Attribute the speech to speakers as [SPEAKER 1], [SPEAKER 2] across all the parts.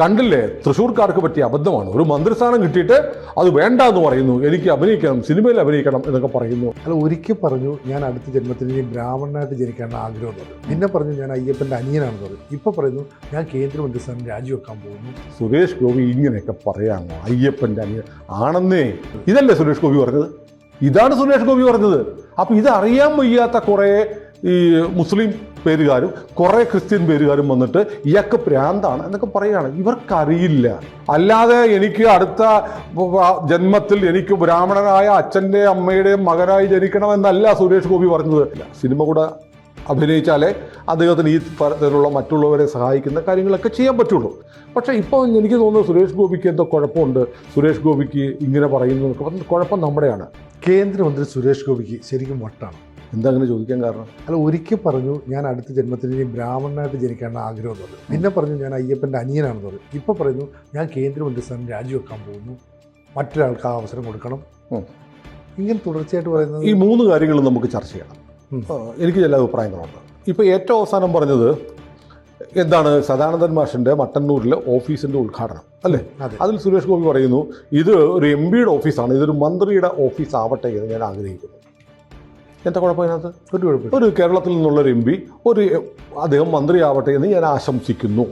[SPEAKER 1] കണ്ടില്ലേ? തൃശ്ശൂർക്കാർക്ക് പറ്റിയ അബദ്ധമാണ്. ഒരു മന്ത്രിസ്ഥാനം കിട്ടിയിട്ട് അത് വേണ്ട എന്ന് പറയുന്നു. എനിക്ക് അഭിനയിക്കണം സിനിമയിൽ അഭിനയിക്കണം എന്നൊക്കെ പറയുന്നു.
[SPEAKER 2] അല്ല ഒരിക്കൽ പറഞ്ഞു ഞാൻ അടുത്ത ജന്മത്തിൽ ഇനി ബ്രാഹ്മണനായിട്ട് ജനിക്കേണ്ട ആഗ്രഹം പിന്നെ പറഞ്ഞു ഞാൻ അയ്യപ്പന്റെ അനിയനാണെന്ന് പറഞ്ഞു. ഇപ്പൊ പറയുന്നു ഞാൻ കേന്ദ്രമന്ത്രി സ്ഥാനം രാജിവെക്കാൻ പോകുന്നു.
[SPEAKER 1] സുരേഷ് ഗോപി ഇങ്ങനെയൊക്കെ പറയാമോ? അയ്യപ്പന്റെ അനിയൻ ആണെന്നേ. ഇതല്ലേ സുരേഷ് ഗോപി പറഞ്ഞത്? ഇതാണ് സുരേഷ് ഗോപി പറഞ്ഞത്. അപ്പൊ ഇതറിയാൻ വയ്യാത്ത കുറേ ഈ മുസ്ലിം പേരുകാരും കുറേ ക്രിസ്ത്യൻ പേരുകാരും വന്നിട്ട് ഇയാൾക്ക് പ്രാന്താണ് എന്നൊക്കെ പറയുകയാണ്. ഇവർക്കറിയില്ല. അല്ലാതെ എനിക്ക് അടുത്ത ജന്മത്തിൽ എനിക്ക് ബ്രാഹ്മണനായ അച്ഛന്റെ അമ്മയുടെയും മകനായി ജനിക്കണമെന്നല്ല സുരേഷ് ഗോപി പറഞ്ഞത്. സിനിമ കൂടെ അഭിനയിച്ചാലേ അദ്ദേഹത്തിന് ഈ തരത്തിലുള്ള മറ്റുള്ളവരെ സഹായിക്കുന്ന കാര്യങ്ങളൊക്കെ ചെയ്യാൻ പറ്റുള്ളൂ. പക്ഷേ ഇപ്പോൾ എനിക്ക് തോന്നുന്നു സുരേഷ് ഗോപിക്ക് എന്തോ കുഴപ്പമുണ്ട്. സുരേഷ് ഗോപിക്ക് ഇങ്ങനെ പറയുന്നു കുഴപ്പം നമ്മുടെയാണ്.
[SPEAKER 2] കേന്ദ്രമന്ത്രി സുരേഷ് ഗോപിക്ക് ശരിക്കും വട്ടാണ്.
[SPEAKER 1] എന്താ അങ്ങനെ ചോദിക്കാൻ കാരണം?
[SPEAKER 2] അല്ല ഒരിക്കൽ പറഞ്ഞു ഞാൻ അടുത്ത ജന്മത്തിൽ ഇനി ബ്രാഹ്മണനായിട്ട് ജനിക്കാനുള്ള ആഗ്രഹം എന്ന് പറഞ്ഞു. പിന്നെ പറഞ്ഞു ഞാൻ അയ്യപ്പന്റെ അനിയനാണെന്ന് പറഞ്ഞു. ഇപ്പോൾ പറയുന്നു ഞാൻ കേന്ദ്രമന്ത്രി സ്ഥാനം രാജിവെക്കാൻ പോകുന്നു. മറ്റൊരാൾക്ക് ആ അവസരം കൊടുക്കണം. ഇങ്ങനെ തുടർച്ചയായിട്ട് പറയുന്നത്
[SPEAKER 1] ഈ മൂന്ന് കാര്യങ്ങളും നമുക്ക് ചർച്ച ചെയ്യണം എനിക്ക് ചില അഭിപ്രായങ്ങളുണ്ട്. ഇപ്പോൾ ഏറ്റവും അവസാനം പറഞ്ഞത് എന്താണ് സദാനന്ദൻ മാഷിന്റെ മട്ടന്നൂരിലെ ഓഫീസിന്റെ ഉദ്ഘാടനം അല്ലേ? അതിൽ സുരേഷ് ഗോപി പറയുന്നു ഇത് ഒരു എം പിയുടെ ഓഫീസാണ് ഇതൊരു മന്ത്രിയുടെ ഓഫീസ് ആവട്ടെ എന്ന് ഞാൻ ആഗ്രഹിക്കുന്നു. എന്താ കുഴപ്പം അതിനകത്ത്?
[SPEAKER 2] ഒരു കുഴപ്പം
[SPEAKER 1] ഒരു കേരളത്തിൽ നിന്നുള്ളൊരു എം പി ഒരു അദ്ദേഹം മന്ത്രിയാവട്ടെ എന്ന് ഞാൻ ആശംസിക്കുന്നു.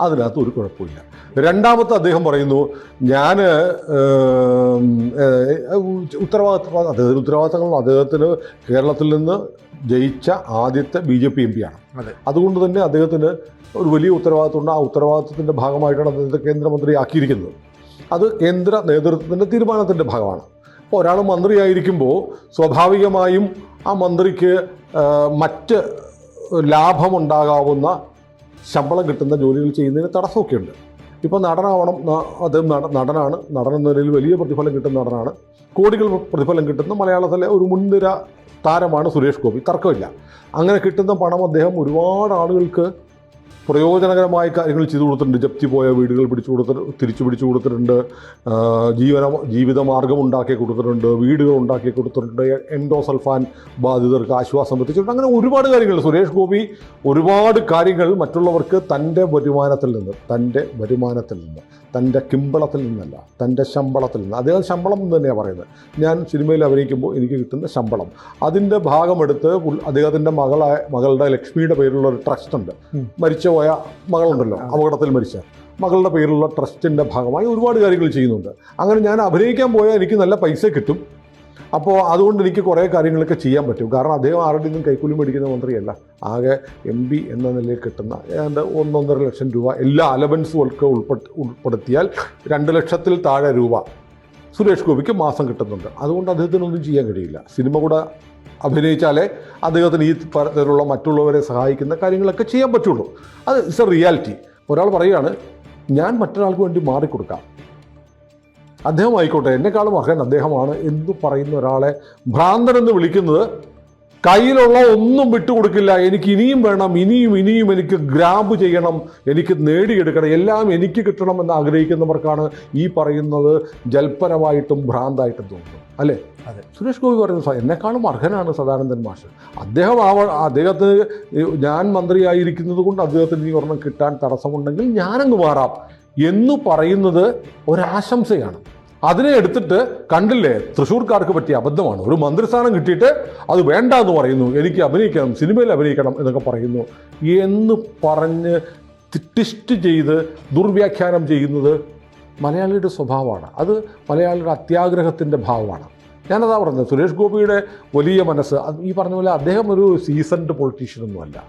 [SPEAKER 1] അതിനകത്ത് ഒരു കുഴപ്പമില്ല. രണ്ടാമത്തെ അദ്ദേഹം പറയുന്നു ഞാൻ ഉത്തരവാദിത്വ അദ്ദേഹത്തിന് ഉത്തരവാദിത്തങ്ങൾ അദ്ദേഹത്തിന് കേരളത്തിൽ നിന്ന് ജയിച്ച ആദ്യത്തെ ബി ജെ പി എം പിയാണ്
[SPEAKER 2] ആണ്.
[SPEAKER 1] അതുകൊണ്ട് തന്നെ അദ്ദേഹത്തിന് ഒരു വലിയ ഉത്തരവാദിത്തമുണ്ട് ആ ഉത്തരവാദിത്വത്തിന്റെ ഭാഗമായിട്ടാണ് അദ്ദേഹത്തെ കേന്ദ്രമന്ത്രി ആക്കിയിരിക്കുന്നത് അത് കേന്ദ്ര നേതൃത്വത്തിന്റെ തീരുമാനത്തിന്റെ ഭാഗമാണ്. അപ്പോൾ ഒരാൾ മന്ത്രിയായിരിക്കുമ്പോൾ സ്വാഭാവികമായും ആ മന്ത്രിക്ക് മറ്റ് ലാഭമുണ്ടാകാവുന്ന ശമ്പളം കിട്ടുന്ന ജോലികൾ ചെയ്യുന്നതിന് തടസ്സമൊക്കെ ഉണ്ട് ഇപ്പോൾ നടനാവണം അദ്ദേഹം നട നടനാണ്. നടൻ എന്ന നിലയിൽ വലിയ പ്രതിഫലം കിട്ടുന്ന നടനാണ്. കോടികൾ പ്രതിഫലം കിട്ടുന്ന മലയാളത്തിലെ ഒരു മുൻനിര താരമാണ് സുരേഷ് ഗോപി. തർക്കമില്ല. അങ്ങനെ കിട്ടുന്ന പണം അദ്ദേഹം ഒരുപാട് ആളുകൾക്ക് പ്രയോജനകരമായ കാര്യങ്ങൾ ചെയ്തു കൊടുത്തിട്ടുണ്ട്. ജപ്തി പോയ വീടുകൾ പിടിച്ചു കൊടുത്തിട്ട് തിരിച്ചു പിടിച്ചു കൊടുത്തിട്ടുണ്ട്. ജീവന ജീവിതമാർഗം ഉണ്ടാക്കി കൊടുത്തിട്ടുണ്ട്. വീടുകൾ ഉണ്ടാക്കി കൊടുത്തിട്ടുണ്ട്. എൻഡോസൾഫാൻ ബാധിതർക്ക് ആശ്വാസം എത്തിച്ചിട്ടുണ്ട്. അങ്ങനെ ഒരുപാട് കാര്യങ്ങൾ. സുരേഷ് ഗോപി ഒരുപാട് കാര്യങ്ങൾ മറ്റുള്ളവർക്ക് തന്റെ വരുമാനത്തിൽ നിന്ന് തന്റെ വരുമാനത്തിൽ നിന്ന് തന്റെ കിമ്പളത്തിൽ നിന്നല്ല തന്റെ ശമ്പളത്തിൽ നിന്ന്. അദ്ദേഹം ശമ്പളം എന്ന് തന്നെയാണ് പറയുന്നത്. ഞാൻ സിനിമയിൽ അഭിനയിക്കുമ്പോൾ എനിക്ക് കിട്ടുന്ന ശമ്പളം. അതിന്റെ ഭാഗമെടുത്ത് അദ്ദേഹത്തിന്റെ മകളായ മകളുടെ ലക്ഷ്മിയുടെ പേരിലുള്ള ഒരു ട്രസ്റ്റ് ഉണ്ട്.
[SPEAKER 2] ഉം.
[SPEAKER 1] മരിച്ചുപോയ മകളുണ്ടല്ലോ അപകടത്തിൽ മരിച്ച. മകളുടെ പേരിലുള്ള ട്രസ്റ്റിന്റെ ഭാഗമായി ഒരുപാട് കാര്യങ്ങൾ ചെയ്യുന്നുണ്ട്. അങ്ങനെ ഞാൻ അഭിനയിക്കാൻ പോയാൽ എനിക്ക് നല്ല പൈസ കിട്ടും. അപ്പോൾ അതുകൊണ്ട് എനിക്ക് കുറേ കാര്യങ്ങളൊക്കെ ചെയ്യാൻ പറ്റും. കാരണം അദ്ദേഹം ആരുടെ നിന്നും കൈക്കൂലി മേടിക്കുന്ന മന്ത്രിയല്ല. ആകെ എം പി എന്ന നിലയിൽ കിട്ടുന്ന ഏതാണ്ട് ഒന്നൊന്നര ലക്ഷം രൂപ എല്ലാ അലവൻസുകൾക്ക് ഉൾപ്പെട്ട് ഉൾപ്പെടുത്തിയാൽ രണ്ട് ലക്ഷത്തിൽ താഴെ രൂപ. സുരേഷ് ഗോപിക്ക് മാസം കിട്ടുന്നുണ്ട്. അതുകൊണ്ട് അദ്ദേഹത്തിനൊന്നും ചെയ്യാൻ കഴിയില്ല. സിനിമ കൂടെ അഭിനയിച്ചാലേ അദ്ദേഹത്തിന് ഈ തരത്തിലുള്ള മറ്റുള്ളവരെ സഹായിക്കുന്ന കാര്യങ്ങളൊക്കെ ചെയ്യാൻ പറ്റുള്ളൂ. അത് ഇറ്റ്സ് എ റിയാലിറ്റി. ഒരാൾ പറയുകയാണ് ഞാൻ മറ്റൊരാൾക്ക് വേണ്ടി മാറിക്കൊടുക്കാം. അദ്ദേഹം ആയിക്കോട്ടെ എന്നെക്കാളും അർഹൻ അദ്ദേഹമാണ് എന്ന് പറയുന്ന ഒരാളെ ഭ്രാന്തനെന്ന് വിളിക്കുന്നത് കയ്യിലുള്ള ഒന്നും വിട്ടുകൊടുക്കില്ല. എനിക്ക് ഇനിയും വേണം ഇനിയും ഇനിയും എനിക്ക് ഗ്രാബ് ചെയ്യണം എനിക്ക് നേടിയെടുക്കണം എല്ലാം എനിക്ക് കിട്ടണം എന്ന് ആഗ്രഹിക്കുന്നവർക്കാണ് ഈ പറയുന്നത് ജൽപ്പനമായിട്ടും ഭ്രാന്തായിട്ടും തോന്നുന്നത്. അല്ലേ?
[SPEAKER 2] അതെ.
[SPEAKER 1] സുരേഷ് ഗോപി പറയുന്നത് "സ- എന്നെക്കാളും അർഹനാണ് സദാനന്ദൻ മാഷ്. അദ്ദേഹം ആവ അദ്ദേഹത്തിന് ഞാൻ മന്ത്രിയായിരിക്കുന്നത് കൊണ്ട് അദ്ദേഹത്തിന് ഈ ഒരെണ്ണം കിട്ടാൻ തടസ്സമുണ്ടെങ്കിൽ ഞാനങ്ങ് മാറാം എന്ന് പറയുന്നത് ഒരാശംസയാണ്. അതിനെ എടുത്തിട്ട് കണ്ടില്ലേ? തൃശ്ശൂർക്കാർക്ക് പറ്റിയ അബദ്ധമാണ്. ഒരു മന്ത്രിസ്ഥാനം കിട്ടിയിട്ട് അത് വേണ്ട എന്ന് പറയുന്നു. എനിക്ക് അഭിനയിക്കണം സിനിമയിൽ അഭിനയിക്കണം എന്നൊക്കെ പറയുന്നു. എന്ന് പറഞ്ഞ് ട്വിസ്റ്റ് ചെയ്ത് ദുർവ്യാഖ്യാനം ചെയ്യുന്നത് മലയാളിയുടെ സ്വഭാവമാണ്. അത് മലയാളിയുടെ അത്യാഗ്രഹത്തിന്റെ ഭാവമാണ്. ഞാനതാ പറഞ്ഞത് സുരേഷ് ഗോപിയുടെ വലിയ മനസ്സ്. ഈ പറഞ്ഞ പോലെ അദ്ദേഹം ഒരു സീസൺഡ് പൊളിറ്റീഷ്യനൊന്നുമല്ല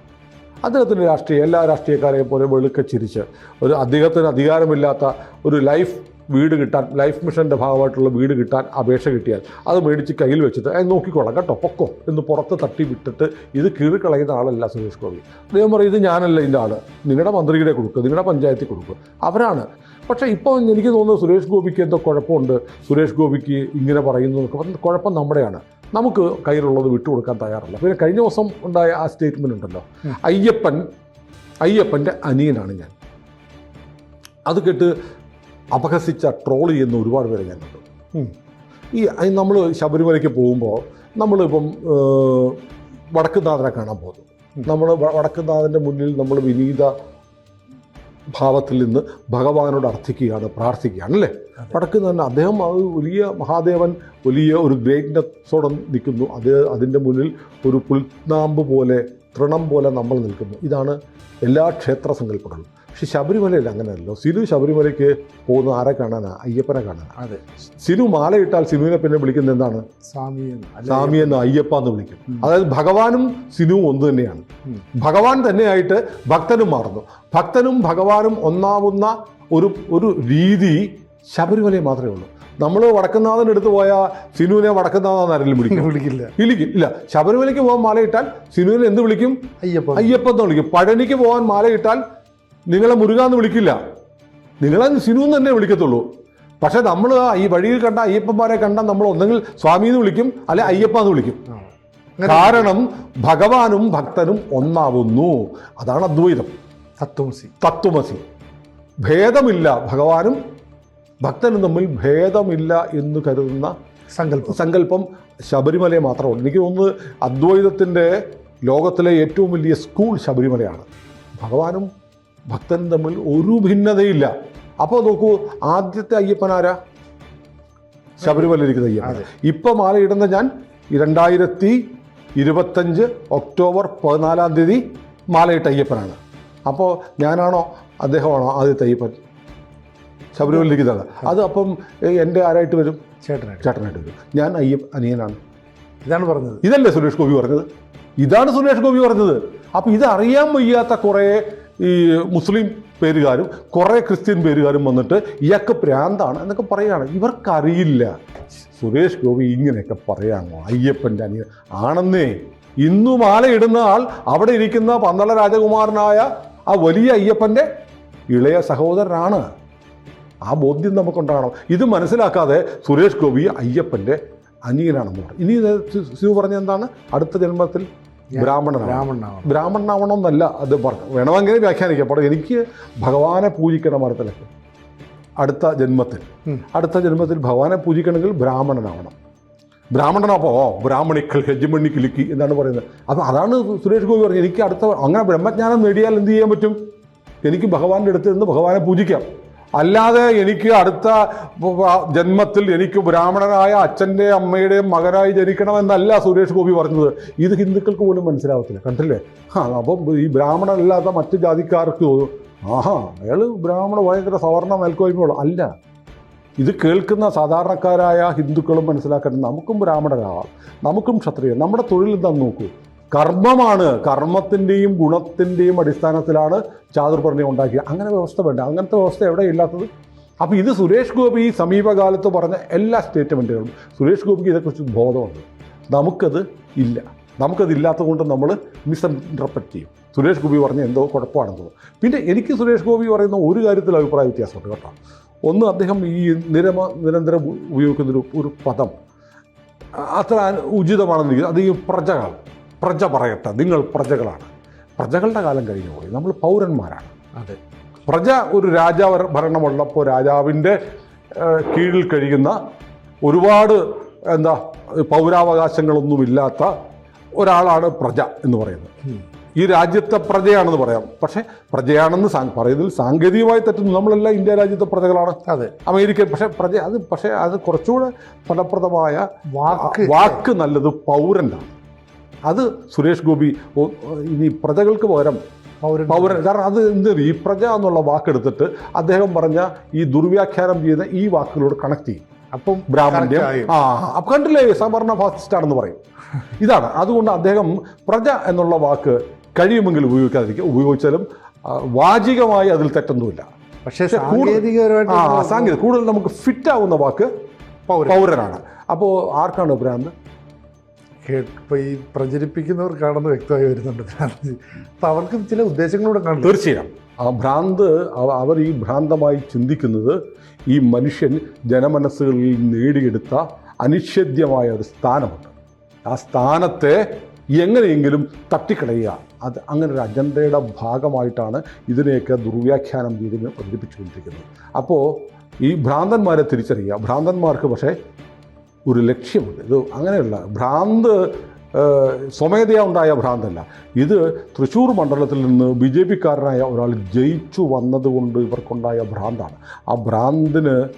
[SPEAKER 1] അദ്ദേഹത്തിന്റെ രാഷ്ട്രീയ എല്ലാ രാഷ്ട്രീയക്കാരെയും പോലെ വെളുക്കെ ചിരിച്ച് ഒരു അദ്ദേഹത്തിന് അധികാരമില്ലാത്ത ഒരു ലൈഫ് വീട് കിട്ടാൻ ലൈഫ് മിഷന്റെ ഭാഗമായിട്ടുള്ള വീട് കിട്ടാൻ അപേക്ഷ കിട്ടിയാൽ അത് മേടിച്ച് കയ്യിൽ വെച്ചിട്ട് അത് നോക്കിക്കോളാം കേട്ടോ പൊക്കോ എന്ന് പുറത്ത് തട്ടി വിട്ടിട്ട് ഇത് കീറിക്കളയുന്ന ആളല്ല സുരേഷ് ഗോപി. അദ്ദേഹം പറയും ഇത് ഞാനല്ല ഇതിന്റെ ആൾ നിങ്ങളുടെ മന്ത്രിയുടെ കൊടുക്കുക നിങ്ങളുടെ പഞ്ചായത്തിൽ കൊടുക്കുക അവരാണ്. പക്ഷേ ഇപ്പോൾ എനിക്ക് തോന്നുന്നത് സുരേഷ് ഗോപിക്ക് എന്തോ കുഴപ്പമുണ്ട്. സുരേഷ് ഗോപിക്ക് ഇങ്ങനെ പറയുന്നു എന്നൊക്കെ പറഞ്ഞ് കുഴപ്പം നമ്മുടെയാണ്. നമുക്ക് കയ്യിലുള്ളത് വിട്ടുകൊടുക്കാൻ തയ്യാറല്ല. പിന്നെ കഴിഞ്ഞ ദിവസം ഉണ്ടായ ആ സ്റ്റേറ്റ്മെന്റ് ഉണ്ടല്ലോ. അയ്യപ്പൻ അയ്യപ്പന്റെ അനിയനാണ് ഞാൻ. അത് കേട്ട് അപഹസിച്ച ട്രോൾ ചെയ്യുന്ന ഒരുപാട് പേരെ ഞാൻ കണ്ടു. ഈ നമ്മൾ ശബരിമലയ്ക്ക് പോകുമ്പോൾ നമ്മളിപ്പം വടക്കുന്നാഥനെ കാണാൻ പോകുന്നു. നമ്മൾ വടക്കുന്നാഥന്റെ മുന്നിൽ നമ്മൾ വിനീത ഭാവത്തിൽ നിന്ന് ഭഗവാനോട് അർത്ഥിക്കുകയാണ് പ്രാർത്ഥിക്കുകയാണ് അല്ലേ? വടക്ക് തന്നെ അദ്ദേഹം അത് വലിയ മഹാദേവൻ വലിയ ഒരു ഗ്രേറ്റ്നെസ്സോടെ നിൽക്കുന്നു. അത് അതിന്റെ മുന്നിൽ ഒരു പുൽനാമ്പ് പോലെ തൃണം പോലെ നമ്മൾ നിൽക്കുന്നു. ഇതാണ് എല്ലാ ക്ഷേത്ര സങ്കല്പങ്ങളും. പക്ഷെ ശബരിമലയിൽ അങ്ങനെയല്ലോ സിനു ശബരിമലയ്ക്ക് പോകുന്ന ആരെ കാണാനാ? അയ്യപ്പനെ കാണാനാ?
[SPEAKER 2] അതെ.
[SPEAKER 1] സിനു മാലയിട്ടാൽ സിനുവിനെ പിന്നെ വിളിക്കുന്നത് എന്താണ്?
[SPEAKER 2] സ്വാമി എന്ന്.
[SPEAKER 1] സ്വാമി എന്ന് അയ്യപ്പ എന്ന് വിളിക്കും. അതായത് ഭഗവാനും സിനുവും ഒന്ന് തന്നെയാണ്. ഭഗവാൻ തന്നെയായിട്ട് ഭക്തനും മാറുന്നു. ഭക്തനും ഭഗവാനും ഒന്നാവുന്ന ഒരു ഒരു രീതി ശബരിമലയിൽ മാത്രമേ ഉള്ളൂ. നമ്മൾ വടക്കുന്നാഥൻ എടുത്തു പോയാൽ സിനുവിനെ വടക്കുന്നാഥൻ ആരെങ്കിലും വിളിക്കും?
[SPEAKER 2] വിളിക്കില്ല.
[SPEAKER 1] വിളിക്കും. ഇല്ല. ശബരിമലയ്ക്ക് പോകാൻ മാല ഇട്ടാൽ സിനുവിനെ എന്ത് വിളിക്കും?
[SPEAKER 2] അയ്യപ്പ
[SPEAKER 1] അയ്യപ്പൻ എന്ന് വിളിക്കും. പഴനിക്ക് പോകാൻ മാല ഇട്ടാൽ നിങ്ങളെ മുരുക എന്ന് വിളിക്കില്ല. നിങ്ങളെ സിനു എന്ന് തന്നെ വിളിക്കത്തുള്ളൂ. പക്ഷെ നമ്മൾ ഈ വഴിയിൽ കണ്ട അയ്യപ്പന്മാരെ കണ്ട നമ്മൾ ഒന്നെങ്കിൽ സ്വാമി എന്ന് വിളിക്കും അല്ലെ അയ്യപ്പ എന്ന് വിളിക്കും. കാരണം ഭഗവാനും ഭക്തനും ഒന്നാവുന്നു. അതാണ് അദ്വൈതം.
[SPEAKER 2] തത്വമസി.
[SPEAKER 1] തത്വമസി. ഭേദമില്ല. ഭഗവാനും ഭക്തനും തമ്മിൽ ഭേദമില്ല എന്ന് കരുതുന്ന
[SPEAKER 2] സങ്കല്പം.
[SPEAKER 1] സങ്കല്പം ശബരിമലയെ മാത്രമുള്ളൂ എനിക്ക് തോന്നുന്നത് അദ്വൈതത്തിന്റെ ലോകത്തിലെ ഏറ്റവും വലിയ സ്കൂൾ ശബരിമലയാണ്. ഭഗവാനും ഭക്തനും തമ്മിൽ ഒരു ഭിന്നതയില്ല. അപ്പോൾ നോക്കൂ ആദ്യത്തെ അയ്യപ്പനാരാ ശബരിമല ഇരിക്കുന്ന അയ്യപ്പൻ. ഇപ്പം മാലയിടുന്ന ഞാൻ രണ്ടായിരത്തി ഇരുപത്തഞ്ച് ഒക്ടോബർ പതിനാലാം തീയതി മാലയിട്ട അയ്യപ്പനാണ്. അപ്പോൾ ഞാനാണോ? അദ്ദേഹമാണോ ആദ്യത്തെ അയ്യപ്പൻ? ശബരിമല ഇരിക്കുന്നത് അത് അപ്പം എന്റെ ആരായിട്ട് വരും?
[SPEAKER 2] ചേട്ടനായിട്ട്.
[SPEAKER 1] ചേട്ടനായിട്ട് വരും. ഞാൻ അയ്യപ്പ അനിയനാണ്.
[SPEAKER 2] ഇതാണ് പറഞ്ഞത്.
[SPEAKER 1] ഇതല്ലേ സുരേഷ് ഗോപി പറഞ്ഞത്? ഇതാണ് സുരേഷ് ഗോപി പറഞ്ഞത്. അപ്പം ഇതറിയാൻ വയ്യാത്ത കുറേ ഈ മുസ്ലിം പേരുകാരും കുറേ ക്രിസ്ത്യൻ പേരുകാരും വന്നിട്ട് ഇയാൾക്ക് പ്രാന്താണ് എന്നൊക്കെ പറയുകയാണ്. ഇവർക്കറിയില്ല. സുരേഷ് ഗോപി ഇങ്ങനെയൊക്കെ പറയാമോ? അയ്യപ്പന്റെ അനിയൻ ആണെന്നേ. ഇന്നു മാലയിടുന്ന ആൾ അവിടെ ഇരിക്കുന്ന പന്തള രാജകുമാരനായ ആ വലിയ അയ്യപ്പന്റെ ഇളയ സഹോദരനാണ്. ആ ബോധ്യം നമുക്കുണ്ടാകണം. ഇത് മനസ്സിലാക്കാതെ സുരേഷ് ഗോപി അയ്യപ്പന്റെ അനിയനാണെന്ന് പറഞ്ഞു. ഇനി ശിവ പറഞ്ഞ എന്താണ്? അടുത്ത ജന്മത്തിൽ ബ്രാഹ്മണനാവണം.
[SPEAKER 2] ബ്രാഹ്മണനാവണം.
[SPEAKER 1] ബ്രാഹ്മണനാവണമെന്നല്ല അത് പറഞ്ഞു വേണമെങ്കിൽ വ്യാഖ്യാനിക്കാം അപ്പോൾ എനിക്ക് ഭഗവാനെ പൂജിക്കണം മരത്തിലൊക്കെ അടുത്ത ജന്മത്തിൽ. അടുത്ത ജന്മത്തിൽ ഭഗവാനെ പൂജിക്കണമെങ്കിൽ ബ്രാഹ്മണനാവണം. ബ്രാഹ്മണനപ്പോ? ഓ ബ്രാഹ്മണിക്കൽ ഹെജ്മണ്ണി കിലുക്കി എന്നാണ് പറയുന്നത്. അപ്പം അതാണ് സുരേഷ് ഗോപി പറഞ്ഞത്. എനിക്ക് അടുത്ത അങ്ങനെ ബ്രഹ്മജ്ഞാനം നേടിയാൽ എന്ത് ചെയ്യാൻ പറ്റും? എനിക്ക് ഭഗവാന്റെ അടുത്ത് നിന്ന് ഭഗവാനെ പൂജിക്കാം. അല്ലാതെ എനിക്ക് അടുത്ത ജന്മത്തിൽ എനിക്ക് ബ്രാഹ്മണനായ അച്ഛന്റെയും അമ്മയുടെയും മകനായി ജനിക്കണമെന്നല്ല സുരേഷ് ഗോപി പറഞ്ഞത്. ഇത് ഹിന്ദുക്കൾക്ക് പോലും മനസ്സിലാവത്തില്ല. കണ്ടില്ലേ? ആ അപ്പം ഈ ബ്രാഹ്മണനല്ലാത്ത മറ്റ് ജാതിക്കാർക്ക് ആഹാ അയാൾ ബ്രാഹ്മണ ഭയങ്കര സവർണ മേൽക്കോയ്മയുള്ള അല്ല. ഇത് കേൾക്കുന്ന സാധാരണക്കാരായ ഹിന്ദുക്കളും മനസ്സിലാക്കേണ്ടത് നമുക്കും ബ്രാഹ്മണരാവാം. നമുക്കും ക്ഷത്രിയ. നമ്മുടെ തൊഴിൽ എന്താണെന്ന് നോക്കൂ. കർമ്മമാണ്. കർമ്മത്തിന്റെയും ഗുണത്തിന്റെയും അടിസ്ഥാനത്തിലാണ് ചാതുർപർണി ഉണ്ടാക്കിയത്. അങ്ങനെ വ്യവസ്ഥ വേണ്ട. അങ്ങനത്തെ വ്യവസ്ഥ എവിടെ ഇല്ലാത്തത്? അപ്പോൾ ഇത് സുരേഷ് ഗോപി സമീപകാലത്ത് പറഞ്ഞ എല്ലാ സ്റ്റേറ്റ്മെന്റുകളും സുരേഷ് ഗോപിക്ക് ഇതേക്കുറിച്ച് ബോധമുണ്ട്. നമുക്കത് ഇല്ല. നമുക്കത് ഇല്ലാത്തത് കൊണ്ട് നമ്മൾ മിസ്ഇന്റർപ്രറ്റ് ചെയ്യും. സുരേഷ് ഗോപി പറഞ്ഞ എന്തോ കുഴപ്പമാണെന്ന് തോന്നും പിന്നെ എനിക്ക് സുരേഷ് ഗോപി പറയുന്ന ഒരു കാര്യത്തിൽ അഭിപ്രായ വ്യത്യാസമുണ്ട് കേട്ടോ. ഒന്ന് അദ്ദേഹം ഈ നിരമ നിരന്തരം ഉപയോഗിക്കുന്നൊരു ഒരു പദം. അത്ര ഉചിതമാണെന്ന് അത് ഈ പ്രജകൾ. പ്രജ പറയട്ടെ നിങ്ങൾ പ്രജകളാണ്. പ്രജകളുടെ കാലം കഴിഞ്ഞു പോയി. നമ്മൾ പൗരന്മാരാണ്.
[SPEAKER 2] അതെ.
[SPEAKER 1] പ്രജ ഒരു രാജാവ് ഭരണമുള്ളപ്പോൾ രാജാവിന്റെ കീഴിൽ കഴിയുന്ന ഒരുപാട് എന്താ പൗരാവകാശങ്ങളൊന്നുമില്ലാത്ത ഒരാളാണ് പ്രജ എന്ന് പറയുന്നത്. ഈ രാജ്യത്തെ പ്രജയാണെന്ന് പറയാം. പക്ഷേ പ്രജയാണെന്ന് സാ പറയുന്നതിൽ സാങ്കേതികമായി തെറ്റുന്നു നമ്മളെല്ലാം ഇന്ത്യ രാജ്യത്തെ പ്രജകളാണ്.
[SPEAKER 2] അതെ.
[SPEAKER 1] അമേരിക്ക പക്ഷേ പ്രജ അത് പക്ഷേ അത് കുറച്ചുകൂടെ ഫലപ്രദമായ
[SPEAKER 2] വാക്ക്
[SPEAKER 1] വാക്ക് നല്ലത് പൗരനാണ്. അത് സുരേഷ് ഗോപി ഇനി പ്രജകൾക്ക് പകരം
[SPEAKER 2] പൗരൻ.
[SPEAKER 1] കാരണം അത് എന്ത് ഈ പ്രജ എന്നുള്ള വാക്കെടുത്തിട്ട് അദ്ദേഹം പറഞ്ഞ ഈ ദുർവ്യാഖ്യാനം ചെയ്യുന്ന ഈ വാക്കുകളോട് കണക്ട് ചെയ്യും.
[SPEAKER 2] അപ്പം
[SPEAKER 1] ബ്രാഹ്മണ്യം. ആ അപ്പം കണ്ടില്ലേ? സവർണ ഫാസിസ്റ്റാണെന്ന് പറയും. ഇതാണ്. അതുകൊണ്ട് അദ്ദേഹം പ്രജ എന്നുള്ള വാക്ക് കഴിയുമെങ്കിൽ ഉപയോഗിക്കാതിരിക്കുക. ഉപയോഗിച്ചാലും വാചികമായി അതിൽ തെറ്റൊന്നുമില്ല.
[SPEAKER 2] പക്ഷേ സാങ്കേതികപരമായിട്ട്
[SPEAKER 1] ആ സാങ്കേതിക കൂടുതൽ നമുക്ക് ഫിറ്റ് ആവുന്ന വാക്ക് പൗരനാണ്. അപ്പോൾ ആർക്കാണ് ഭ്രാന്ത്
[SPEAKER 2] ഇപ്പോൾ ഈ പ്രചരിപ്പിക്കുന്നവർക്കാണെന്ന് വ്യക്തമായി വരുന്നുണ്ട് ഭ്രാന്തി. അപ്പം അവർക്ക് ചില ഉദ്ദേശങ്ങളൂടെ കാണും.
[SPEAKER 1] തീർച്ചയായും. ആ ഭ്രാന്ത് അവർ ഈ ഭ്രാന്തമായി ചിന്തിക്കുന്നത് ഈ മനുഷ്യൻ ജനമനസ്സുകളിൽ നേടിയെടുത്ത അനിഷേധ്യമായ ഒരു സ്ഥാനമുണ്ട്. ആ സ്ഥാനത്തെ എങ്ങനെയെങ്കിലും തട്ടിക്കളയുക. അത് അങ്ങനെ ഒരു അജണ്ടയുടെ ഭാഗമായിട്ടാണ് ഇതിനെയൊക്കെ ദുർവ്യാഖ്യാനം ചെയ്ത് പ്രചരിപ്പിച്ചുകൊണ്ടിരിക്കുന്നത്. അപ്പോൾ ഈ ഭ്രാന്തന്മാരെ തിരിച്ചറിയുക. ഭ്രാന്തന്മാർക്ക് പക്ഷേ ഒരു ലക്ഷ്യമുണ്ട്. ഇത് അങ്ങനെയുള്ള ഭ്രാന്ത് സ്വമേധയാ ഉണ്ടായ ഭ്രാന്തല്ല. ഇത് തൃശ്ശൂർ മണ്ഡലത്തിൽ നിന്ന് ബി ജെ പിക്കാരനായ ഒരാൾ ജയിച്ചു വന്നതുകൊണ്ട് ഇവർക്കുണ്ടായ ഭ്രാന്താണ്. ആ ഭ്രാന്തിന്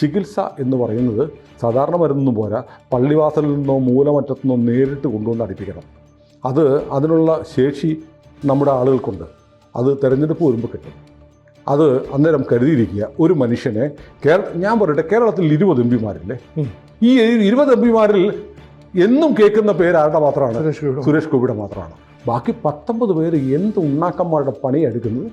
[SPEAKER 1] ചികിത്സ എന്ന് പറയുന്നത് സാധാരണ മരുന്നൊന്നും പോരാ. പള്ളിവാസലിൽ നിന്നോ മൂലമറ്റത്തു നിന്നോ നേരിട്ട് കൊണ്ടുവന്ന് അടിപ്പിക്കണം. അത് അതിനുള്ള ശേഷി നമ്മുടെ ആളുകൾക്കുണ്ട്. അത് തിരഞ്ഞെടുപ്പ് വരുമ്പോൾ കിട്ടും. അത് അന്നേരം കരുതിയിരിക്കുക. ഒരു മനുഷ്യനെ കേര ഞാൻ പറയട്ടെ കേരളത്തിൽ ഇരുപത് എം പിമാരില്ലേ. ഈ ഇരുപത് എം പിമാരിൽ എന്നും കേൾക്കുന്ന പേര് ആരുടെ മാത്രമാണ്?
[SPEAKER 2] സുരേഷ് ഗോപി
[SPEAKER 1] ഗോപിയുടെ മാത്രമാണ്. ബാക്കി പത്തൊമ്പത് പേര് എന്ത് ഉണ്ണാക്കന്മാരുടെ പണിയെടുക്കുന്നത്